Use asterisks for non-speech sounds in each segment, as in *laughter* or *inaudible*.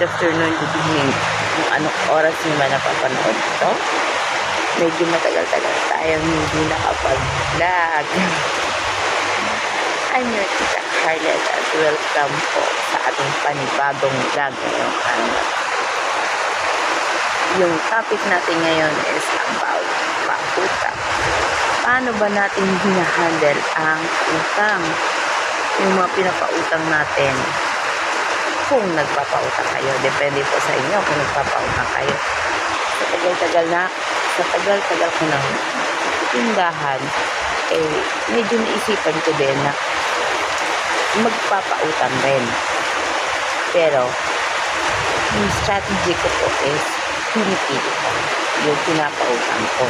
good afternoon, good evening. Kung anong oras nyo man napapanood ito. Medyo matagal-tagal tayong hindi nakapag-vlog. *laughs* I'm your tita Harlet at welcome po sa ating panibagong vlog ngayong araw. Yung topic natin ngayon is about pautang. Paano ba natin hinahandle ang utang? Yung mga pinapautang natin kung nagpapautang kayo. Depende po sa inyo kung nagpapautang kayo. Sa tagal-tagal na, sa tagal-tagal ko ng tindahan, eh, medyo naisipan ko din na magpapautang rin. Pero, yung strategy ko po is, pinipili ko yung pinapautang ko.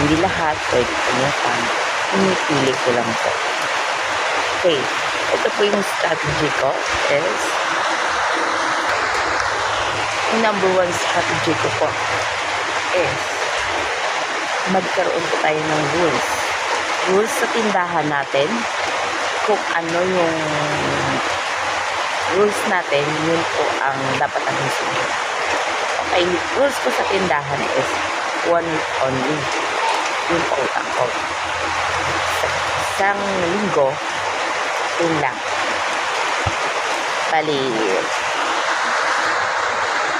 Hindi lahat pwede pumutang. Pinipili ko lang po. Okay. Ito po yung strategy ko is number one strategy ko po is magkaroon po tayo ng rules. Rules sa tindahan natin kung ano yung rules natin, yun po ang dapat natin sunod. Okay, rules ko sa tindahan is one week only. Yun po utang ko. Sa isang linggo, yun lang. Bali,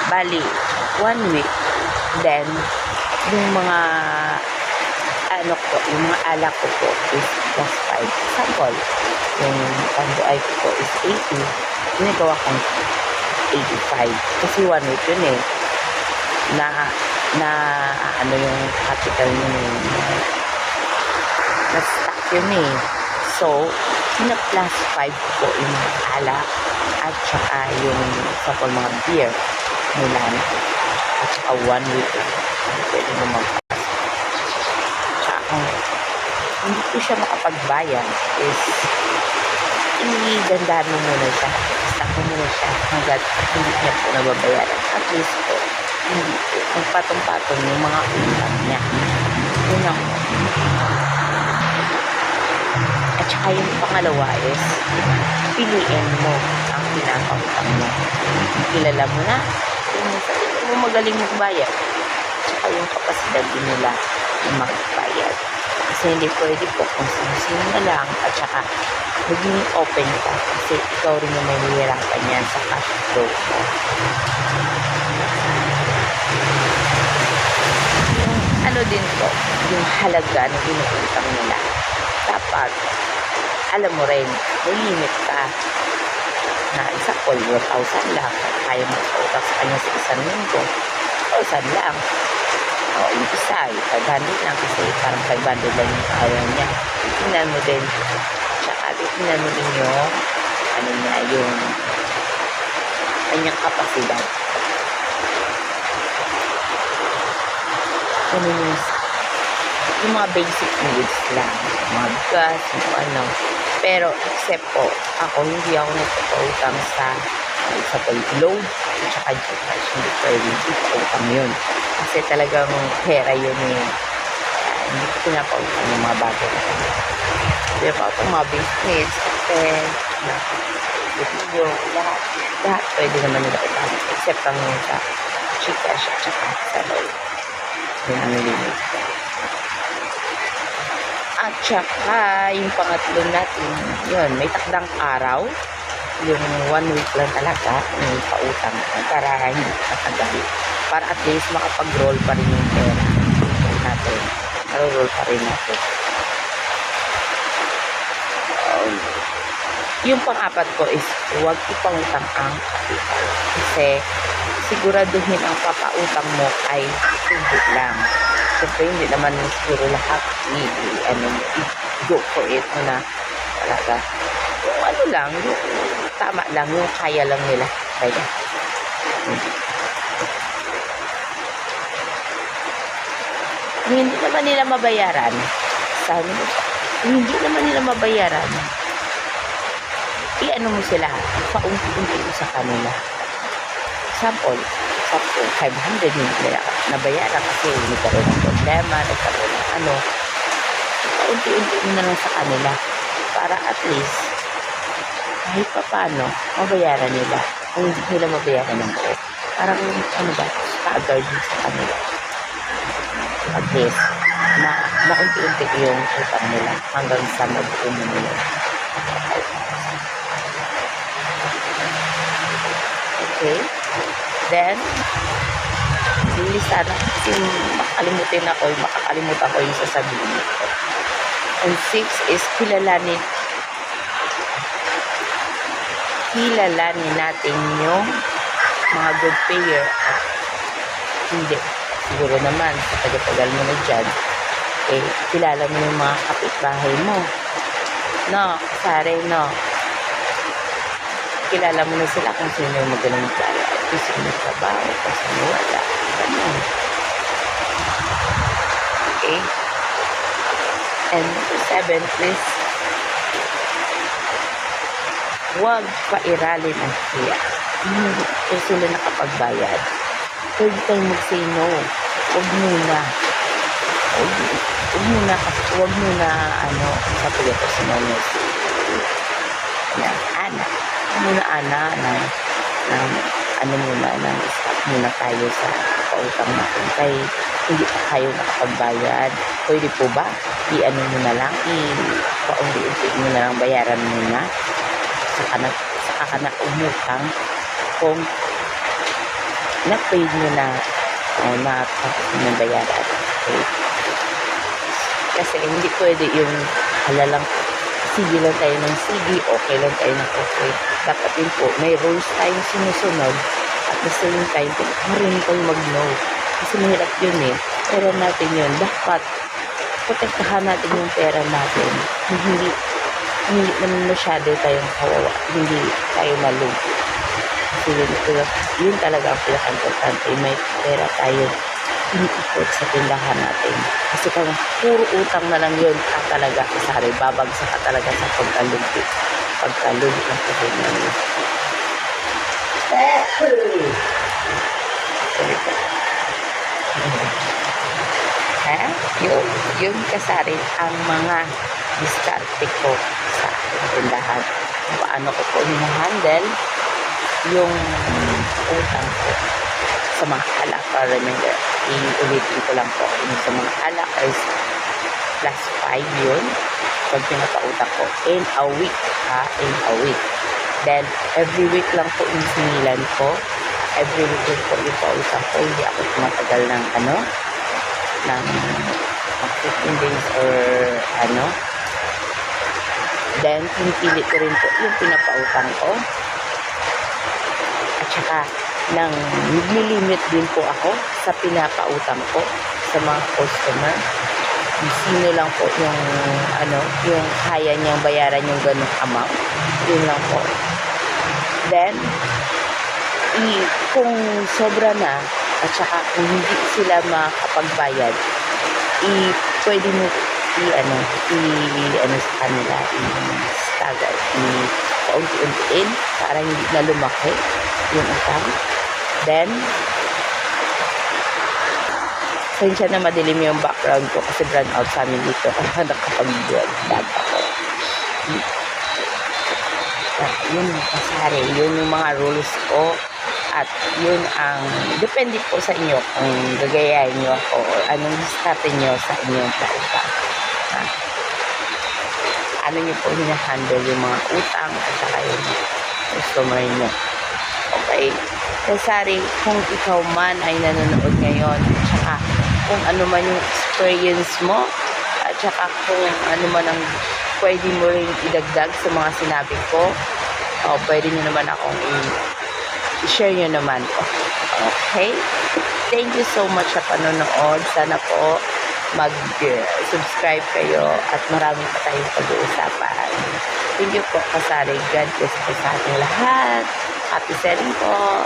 bali, one week, then, yung mga, ano ko, yung mga alak ko po is plus 5. Example, yung panduay ko po is 80, ginagawa kong 85. Kasi one week yun eh. Na, na, ano yung capital yun eh. Na stock yun eh. So, sina plus 5 po yung alak at saka yung sa mga beer Milan. At saka one week lang. Pwede mo mag tsaka hindi ko siya makapagbayan is i-gandaan mo muna siya. Stock mo muna siya hanggat hindi niya po nababayaran. At least po hindi po ang patong-patong yung mga utang niya. Yun ang at saka yung pangalawa is, piliin mo ang pinapautang mo. Kilala mo na, kung sa tingin mo magaling magbayad. At saka yung kapasidad din nila yung magbayad. Kasi hindi pwede po kung sino na lang at saka maging open ka kasi ikaw rin yung may hihirapan yan sa cash flow mo. Yung ano din po, yung halaga na inuutang nila dapat alam mo rin, may limit ka na isa ko, 1,000 lang. Kaya mo sa kanya sa isang linggo. 1,000 lang. O, yung isa, yung 500 lang kasi parang 500 lang yung kaya niya. Tingnan mo din. Tsaka, tingnan mo din yung ano niya, yung kanyang kapasidad. Ano yung yung mga basic needs lang. Mga gas, yung ano. Pero, except po, ako, hindi ako nagpapautang sa sa load at saka Gcash. Hindi pwede. Hindi pautang yun. Kasi talagang pera yun eh. Uh, hindi ko pinapautang yung mga bagay. Hindi pa ako mga basic needs. Kape, na, video, lahat. Lahat pwede naman nila utang. Except ang yung sa Gcash at saka sa load. Yun ang limit ko. At saka, yung pangatlo natin, yun, may takdang araw. Yung one week lang talaga, may pautang para hindi katagal. Para at least makapag-roll pa rin yung pera natin. Maro-roll pa rin natin. Um, yung pang-apat ko is, huwag ipangutang ang kapital. Kasi, siguraduhin ang papautang mo ay tubo lang. Siyempre, hindi naman siguro lahat i, i ano, i-go for it mo na talaga. Yung ano lang, yung tama lang, yung kaya lang nila. Kaya. Kung hindi naman nila mabayaran, sabi mo, hindi naman nila mabayaran, i-ano mo sila, paunti-unti sa kanila. Example, example, 500 hindi nila nabayaran kasi nagkaroon ng problema, nagkaroon ng ano, paunti-unti mo na lang sa kanila para at least kahit pa paano, mabayaran nila. kung hindi nila mabayaran ng buo. Parang, ano ba, din sa kanila. At least, na, maunti-unti yung utang nila hanggang sa mabuo mo nila. Okay? Then, hindi sana kasi makalimutin ako, makakalimutan ko yung sasabihin ko. And six is kilalanin kilalanin natin yung mga good payer at hindi. Siguro naman, sa tagal-tagal mo na dyan, eh, kilala mo yung mga kapitbahay mo. No, sare, no. Kilala mo na sila kung sino yung magaling magkala. Sino yung trabaho, sino wala. Ganun. Okay? And number seven, please huwag pairalin ang siya. Hindi kung sila nakapagbayad. Pwede tayong mag-say no. Huwag muna. Huwag, huwag muna kasi huwag muna ano sa ko sa mga na ana. Huwag muna ana na, na ano muna na stop muna tayo sa pautang natin kay hindi pa kayo nakapagbayad. Pwede po ba? I-ano mo na lang, i-paunti-unti mo na lang bayaran muna saka na, saka ka umutang kung na-pay mo na o na tapos mo ng bayaran. Okay? Kasi hindi pwede yung halalang sige lang tayo ng sige, okay lang tayo ng okay. Dapat yun po, may rules tayong sinusunod at the same time, marunong tayong mag-no. Kasi mahirap yun eh. Pera natin yun. Dapat protektahan natin yung pera natin. Hindi hindi naman masyado tayong kawawa. Hindi tayo malugi. Kasi yun, yun talaga ang pinaka-importante. May pera tayo iniikot sa tindahan natin. Kasi kung puro utang na lang yun ka talaga kasari, babagsak ka talaga sa pagkalugi. Pagkalugi ng po. Ha? Yun, yun kasari ang mga diskarte ko sa tindahan. Paano ko po hinahandle yung utang ko sa mga alak. Iulitin ko lang po. Yung sa mga alak is plus 5 yun. Pag pinapautang ko in a week. Ha? In a week. Then, every week lang po yung sinilan ko. Every week din po yung pautang ko. Hindi ako tumatagal ng ano, ng 15 days or ano, Then, pinipili ko rin po yung pinapautang ko. At saka, nang nagli-limit din po ako sa pinapautang ko sa mga customer. Sino lang po yung, ano, yung kaya niyang bayaran yung ganong amount. Yun lang po. Then, i, kung sobra na, at saka kung hindi sila makapagbayad, i, pwede mo i ano i ano sa kanila i stagger i paunti-untiin para hindi na lumaki yung utang then Sensya na madilim yung background ko kasi brown out sa amin dito kaya *laughs* nakapag-vlog ako. Ah, yun kasari, yun yung mga rules ko at yun ang depende po sa inyo kung gagayahin nyo ako or anong diskarte nyo sa inyong pautang ha? Ano nyo po hinahandle yung mga utang at saka yung customer nyo. Okay? Kasari, kung ikaw man ay nanonood ngayon, at saka kung ano man yung experience mo, at saka kung ano man ang pwede mo rin idagdag sa mga sinabi ko, o pwede nyo naman akong i-share nyo naman. Okay? Thank you so much sa panonood. Sana po mag-subscribe kayo at marami pa tayong pag-uusapan. Thank you po, Kasari. God bless po sa ating lahat. Happy selling po.